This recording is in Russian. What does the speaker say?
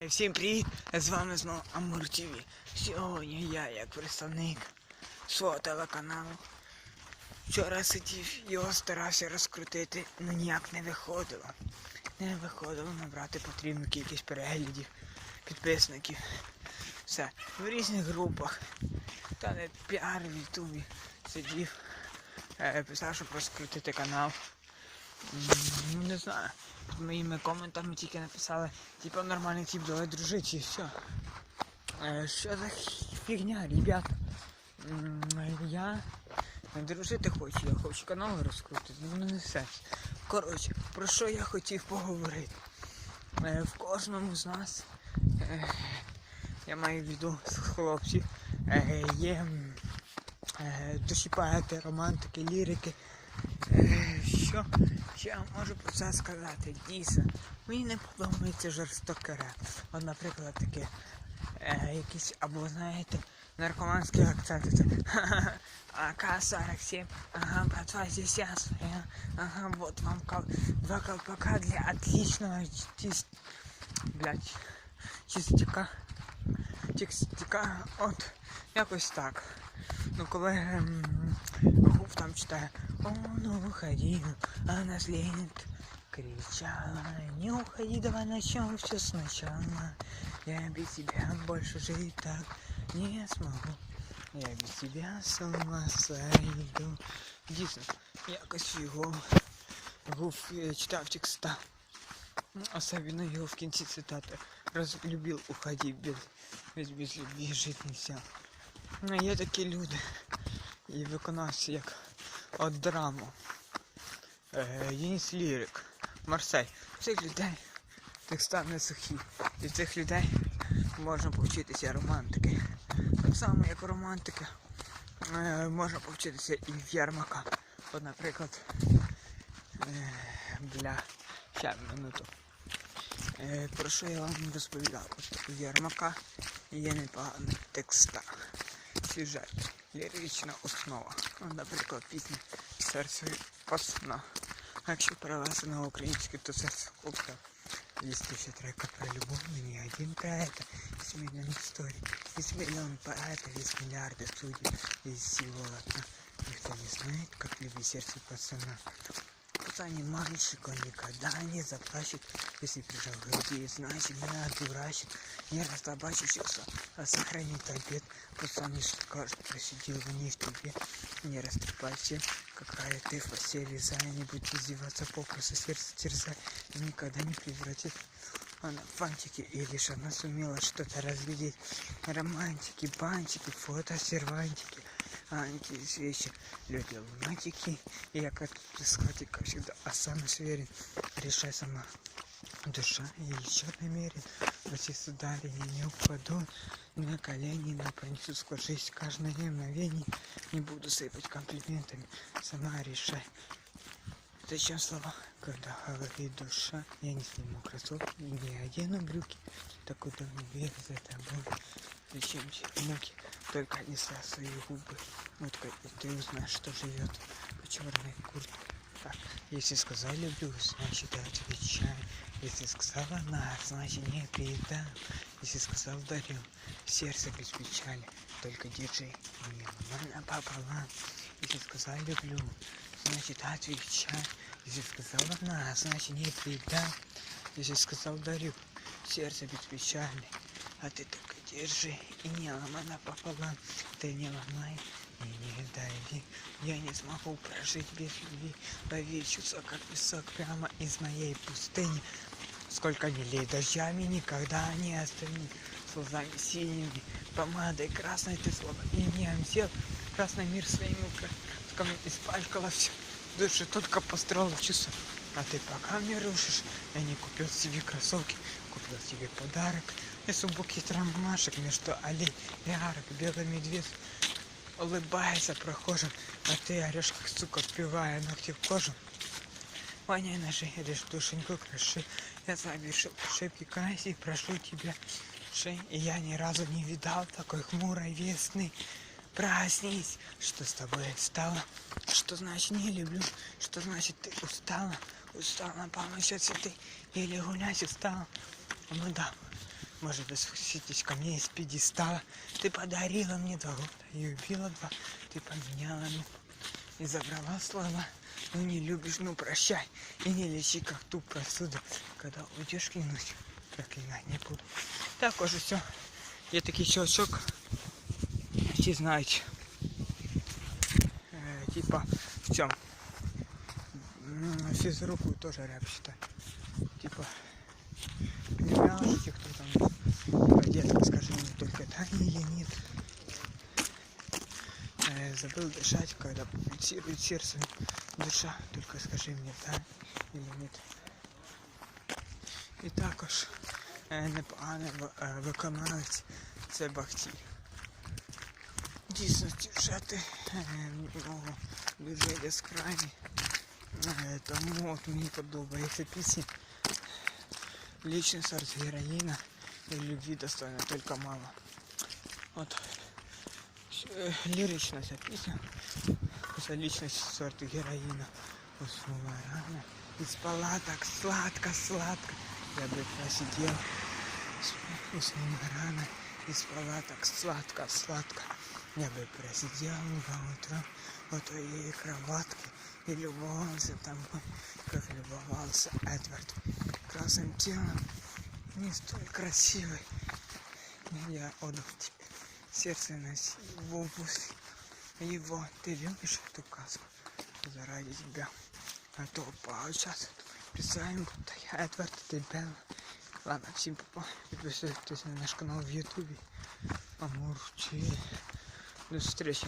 Всім привіт! З вами знову Амур ТВ. Сьогодні я, як представник свого телеканалу, вчора сидів, його старався розкрутити, але ніяк не виходило. Не виходило набрати потрібну кількість переглядів, підписників. Все. В різних групах. Та не піар в Ютубі сидів, е, писав, щоб розкрутити канал. Ну не знаю. Під моїми коментами тільки написали, типа нормальний тип, давай дружити і все. Що за фігня, ребята? Я дружити хочу, я хочу канал розкрутити, ну не сенс. Коротше, про що я хотів поговорити? Е, В кожному з нас, е, я маю в виду з хлопців, е, є душі поети, романтики, лірики. Е, Що, що я можу про це сказати? Дійсно, мені не подобається жорстокий реп. От, наприклад, таке е, якісь, або знаєте, наркоманські акценти. Це АК-47, ага, братва, здесь я своя, ага, вот вам кол- два колпака для отличного чист... блядь, чистяка. Текстика, от, якось так. Ну коли ем, гуф там читає Он уходил, а нас Лент кричала Не уходи, давай начнем все сначала Я без тебя больше жить так не смогу Я без тебя с ума сойду Дійсно, якось його гуф е, читав текста Ну, Особенно его в кінці цитати Разлюбил, уходи без, без, без любви жить нельзя Ну, Є такі люди і виконавці, як от драму. Е, Єніс Лірик, Марсель. Цих людей текста не сухі. І цих людей можна повчитися романтики. Так само, як у романтики, е, можна повчитися і в Ярмака. От, наприклад, е, бля, ще минуту. Е, про що я вам розповідав? От у Ярмака є непоганий текста. Сюжет, лірична основа. Ну, наприклад, пісня Серце пасна. А якщо перевести на українську, то серце хлопка. Есть еще трека про любовь, но не один про это. Есть миллион историй, есть миллион поэтов, есть миллиарды судей, есть всего одна. Никто не знает, как любить сердце пацана. Пацан не мальчик, он никогда не заплачет, если прижал значит меня дурачит, не расслабачит чувства, а сохранит обед. Не скажет, просидел не в тебе, не растрепайся, какая ты в постели, зая, не будь издеваться, попросту сердце терзай, и никогда не превратит она в фантики, и лишь она сумела что-то разглядеть. Романтики, бантики, фото, сервантики, антисвечи, люди лунатики, и я как искать, как всегда, а сам уверен, решай сама. Душа и еще намерен, проси сударь, я не упаду на колени, но пронесу сквозь каждое мгновение, не буду сыпать комплиментами, сама решай. Зачем слова, когда говорит душа? Я не сниму кроссовки не одену брюки. Так куда мне вверх за тобой? Зачем тебе муки? Только не со свои губы. Вот как ты узнаешь, что живет по черной куртке. Так, если сказал люблю, значит отвечаю. Если сказала на, значит не предам. Если сказал дарю, сердце без печали. Только держи мне нормально пополам. Если сказал люблю, значит отвечай. Если сказал на, значит не предам. Если сказал дарю, сердце без печали. А ты только держи и не ломай напополам. Ты не ломай и не дави. Я не смогу прожить без любви. Поверь, как песок прямо из моей пустыни. Сколько милей дождями никогда не остынет. Слезами синими, помадой красной ты словно инеем сел. Красный мир своими красками испачкала все. Души только построила чувства. А ты пока мне рушишь, я не купил себе кроссовки, купил себе подарок. Несу букет ромашек между аллей и арок. Белый медведь улыбается прохожим, а ты орешь, как сука, впивая ногти в кожу. Воняй ножи, лишь душеньку кроши. Я совершил ошибки, кайся и прошу тебя. Шей, и я ни разу не видал такой хмурой весны. Проснись, что с тобой стало? Что значит не люблю? Что значит ты устала? Устала помощь от цветы или гулять устала? Ну да, Может, вы спуститесь ко мне из пьедестала. Ты подарила мне два года и убила два. Ты поменяла, ну, и забрала слова. Ну не любишь, ну прощай. И не лечи, как ту просуду. Когда уйдешь, клянусь, проклинать не буду. Також все. Є такий чувачок. Всі знають. Е, типа в цьому. Физруку тоже рэп считаю. Типа. Понимаете, кто там? Детка, скажи мне только да или нет. Э, забыл дышать, когда пульсирует сердце, душа. Только скажи мне да или нет. І також е, непогано в- е, виконавець це Бахті. Дійсно, сюжети е, ну, дуже яскраві. Е, Тому от мені подобається пісня. Личный сорт героина и любви достойна только мало. Вот э, лирично песня. За личность сорт героина. Уснула рано и спала так сладко, сладко. Я бы просидел. Уснула рано и спала так сладко, сладко. Я бы просидел до утра у твоей кроватки и любовался тобой, как любовался Эдвард красным телом, не столь красивый. Я отдал тебе сердце носи в область его. Ты любишь эту казку заради тебя. А то сейчас писаем, будто я Эдвард, ты Белла. Ладно, всем попа. Подписывайтесь на наш канал в Ютубе. Амур, Чили. До встречи.